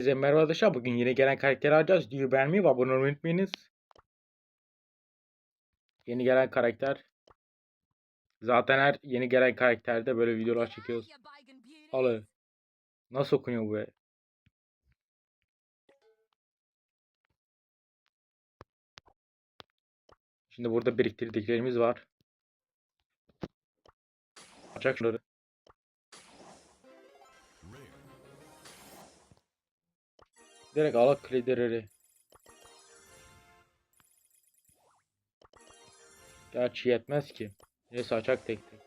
Herkese merhaba arkadaşlar. Bugün yine gelen karakteri alacağız. Videoyu beğenmeyi ve abone olmayı unutmayınız. Yeni gelen karakter. Zaten her yeni gelen karakterde böyle videolar çekiyoruz. Alı. Nasıl okunuyor bu? Şimdi burada biriktirdiklerimiz var. Açak şunları. Direkt alak kredileri. Gerçi yetmez ki. Neyse açak tek tek.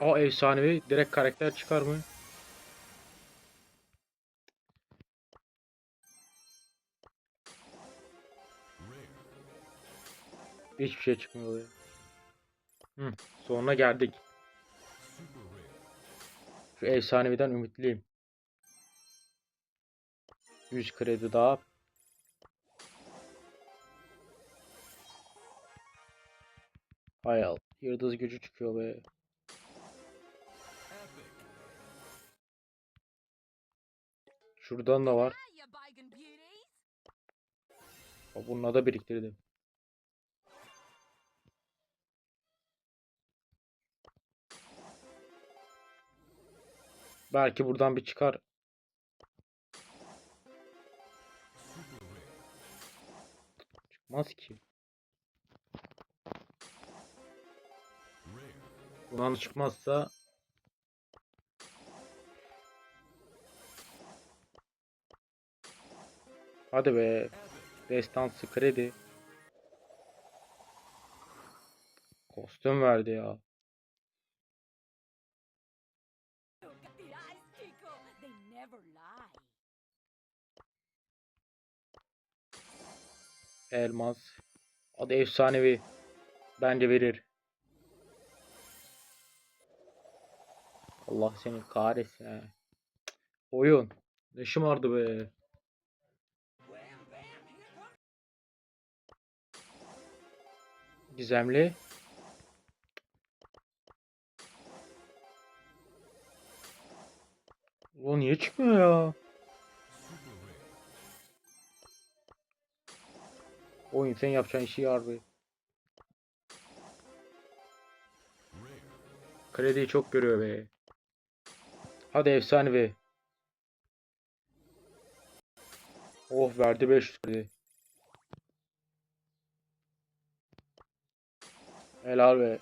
Aa efsanevi direkt karakter çıkar mı? Hiçbir şey çıkmıyor. Hı, sonuna geldik. Şu efsaneviden ümitliyim. 100 kredi daha. Hay Allah. Yıldız gücü çıkıyor be. Şuradan da var. Bununla da biriktirdim. Belki buradan bir çıkar. Çıkmaz ki. Bundan çıkmazsa Hadi be. Destansı kredi. Kostüm verdi ya. Elmas. Adı efsanevi. Bence verir. Allah seni kahretsin he. Oyun. Ne şımardı be. Gizemli. Ulan niye çıkmıyor ya? Oyun sen yapacağın işi harbi. Krediyi çok görüyor be. Hadi efsane be. Oh verdi 500 kredi. Helal be.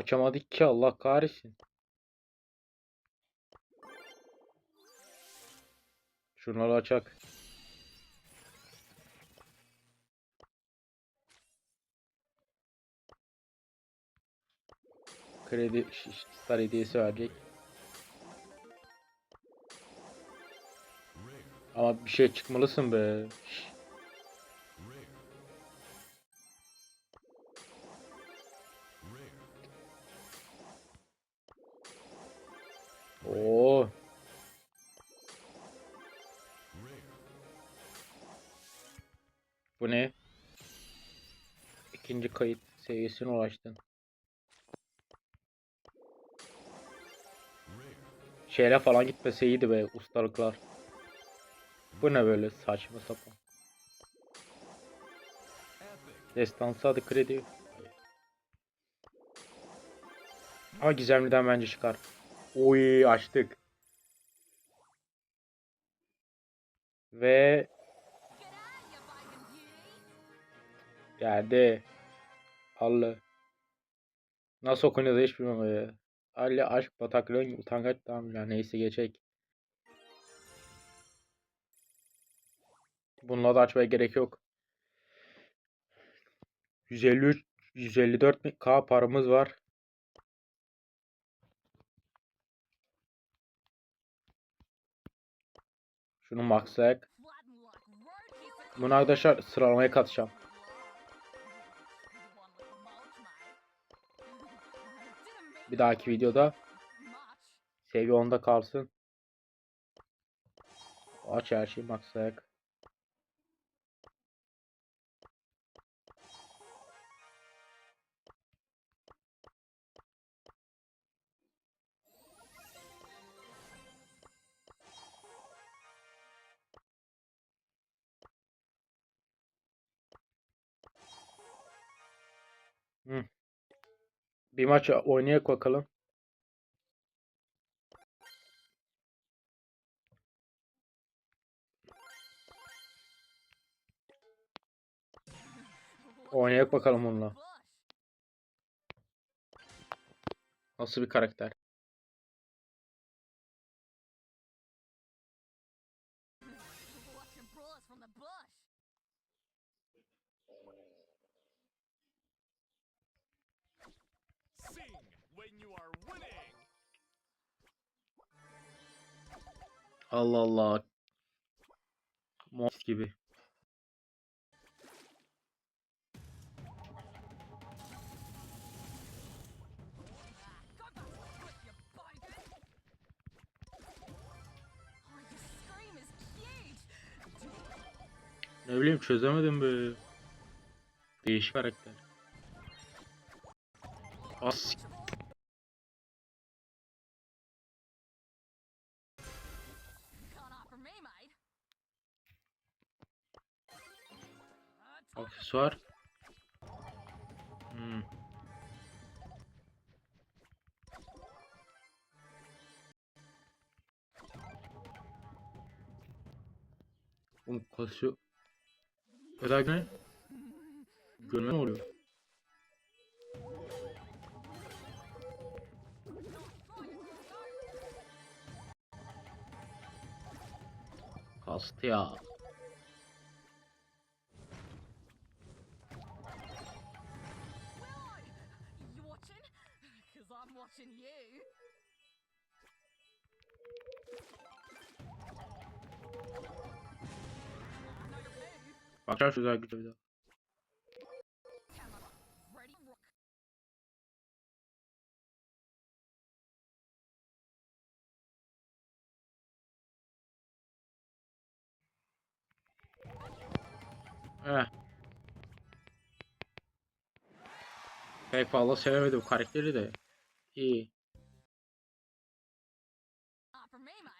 Açamadık ki Allah kahretsin. Şunları açak. Kredi star hediyesi verecek. Ama bir şey çıkmalısın be. Şş. Oo. Bu ne? İkinci kayıt seviyesine ulaştın. Şeyle falan gitmese iyiydi be ustalıklar. Bu ne böyle saçma sapan. Destansı adı kredi. Ama gizemliden bence çıkar. Oy açtık. Ve geldi. Allah. Nasıl okunuyor da hiç bilmiyorum ya. Ali aşk bataklığın utangaç tamam ya neyse geçek. Bununla da açmaya gerek yok. 153 154 K paramız var. Şunu maxlayak. Bunu arkadaşlar sıralamaya katacağım. Bir dahaki videoda Seviye 10'da kalsın. Aç her şeyi maksayak. Hı. Bir maç oynayak bakalım. Oynayak bakalım onunla. Nasıl bir karakter? Your scream is cute. Ne bileyim çözemedim be. Değişik karakter. As aksesuar. Hmm. Oğlum kasıyor. Öder ne? Görme ne oluyor? Kastı ya. Watching you. Şu güzel güzel bir daha. Camera. Ready, rock. Eh. Pek fazla sevemedim karakteri de. İyi.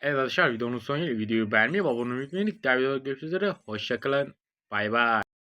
Evet arkadaşlar videonun sonuyla videoyu beğenmeyi ve abone olmayı unutmayın. Diğer videoda görüşmek üzere. Hoşçakalın. Bay bay.